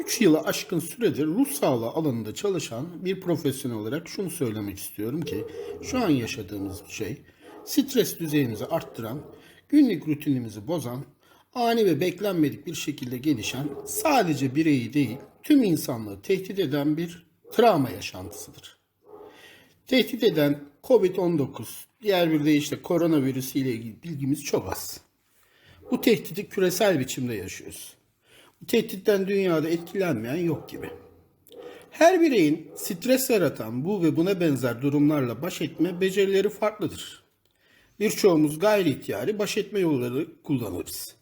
3 yılı aşkın süredir ruh sağlığı alanında çalışan bir profesyonel olarak şunu söylemek istiyorum ki şu an yaşadığımız şey stres düzeyimizi arttıran, günlük rutinimizi bozan, ani ve beklenmedik bir şekilde gelişen sadece bireyi değil tüm insanlığı tehdit eden bir travma yaşantısıdır. Tehdit eden COVID-19, diğer bir deyişle koronavirüsü ile ilgili bilgimiz çok az. Bu tehdidi küresel biçimde yaşıyoruz. Tehditten dünyada etkilenmeyen yok gibi. Her bireyin stres yaratan bu ve buna benzer durumlarla baş etme becerileri farklıdır. Birçoğumuz gayri ihtiyari baş etme yolları kullanırız.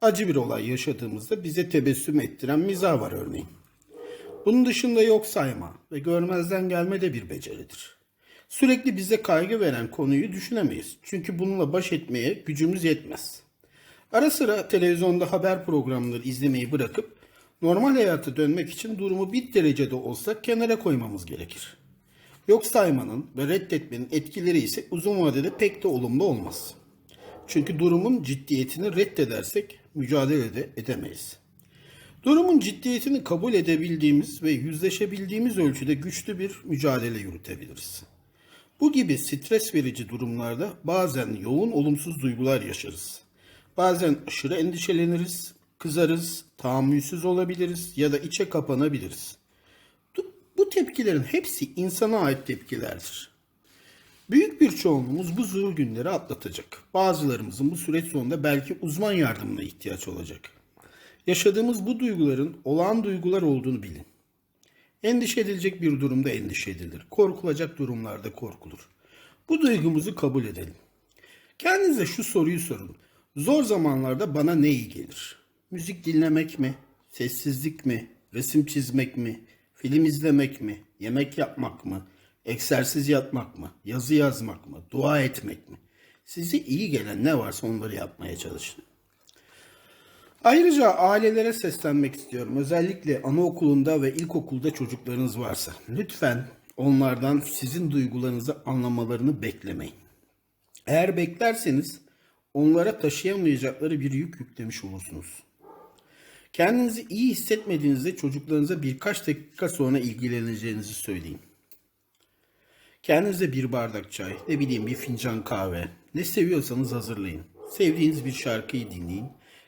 Acı bir olay yaşadığımızda bize tebessüm ettiren mizah var örneğin. Bunun dışında yok sayma ve görmezden gelme de bir beceridir. Sürekli bize kaygı veren konuyu düşünemeyiz. Çünkü bununla baş etmeye gücümüz yetmez. Ara sıra televizyonda haber programları izlemeyi bırakıp normal hayata dönmek için durumu bir derecede olsa kenara koymamız gerekir. Yok saymanın ve reddetmenin etkileri ise uzun vadede pek de olumlu olmaz. Çünkü durumun ciddiyetini reddedersek mücadele de edemeyiz. Durumun ciddiyetini kabul edebildiğimiz ve yüzleşebildiğimiz ölçüde güçlü bir mücadele yürütebiliriz. Bu gibi stres verici durumlarda bazen yoğun olumsuz duygular yaşarız. Bazen aşırı endişeleniriz, kızarız, tahammülsüz olabiliriz ya da içe kapanabiliriz. Bu- tepkilerin hepsi insana ait tepkilerdir. Büyük bir çoğunluğumuz bu zor günleri atlatacak. Bazılarımızın bu süreç sonunda belki uzman yardımına ihtiyaç olacak. Yaşadığımız bu duyguların olağan duygular olduğunu bilin. Endişe edilecek bir durumda endişe edilir. Korkulacak durumlarda korkulur. Bu duygumuzu kabul edelim. Kendinize şu soruyu sorun. Zor zamanlarda bana ne iyi gelir? Müzik dinlemek mi? Sessizlik mi? Resim çizmek mi? Film izlemek mi? Yemek yapmak mı? Egzersiz yapmak mı? Yazı yazmak mı? Dua etmek mi? Size iyi gelen ne varsa onları yapmaya çalışın. Ayrıca ailelere seslenmek istiyorum. Özellikle anaokulunda ve ilkokulda çocuklarınız varsa lütfen onlardan sizin duygularınızı anlamalarını beklemeyin. Eğer beklerseniz onlara taşıyamayacakları bir yük yüklemiş olursunuz. Kendinizi iyi hissetmediğinizde çocuklarınıza birkaç dakika sonra ilgileneceğinizi söyleyin. Kendinize bir bardak çay, ne bileyim bir fincan kahve, ne seviyorsanız hazırlayın. Sevdiğiniz bir şarkıyı dinleyin.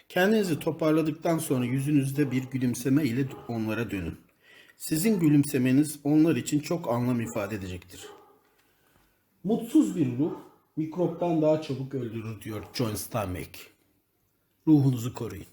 Kendinizi toparladıktan sonra yüzünüzde bir gülümseme ile onlara dönün. Sizin gülümsemeniz onlar için çok anlam ifade edecektir. Mutsuz bir ruh mikroptan daha çabuk öldürür diyor John Steinbeck. Ruhunuzu koruyun.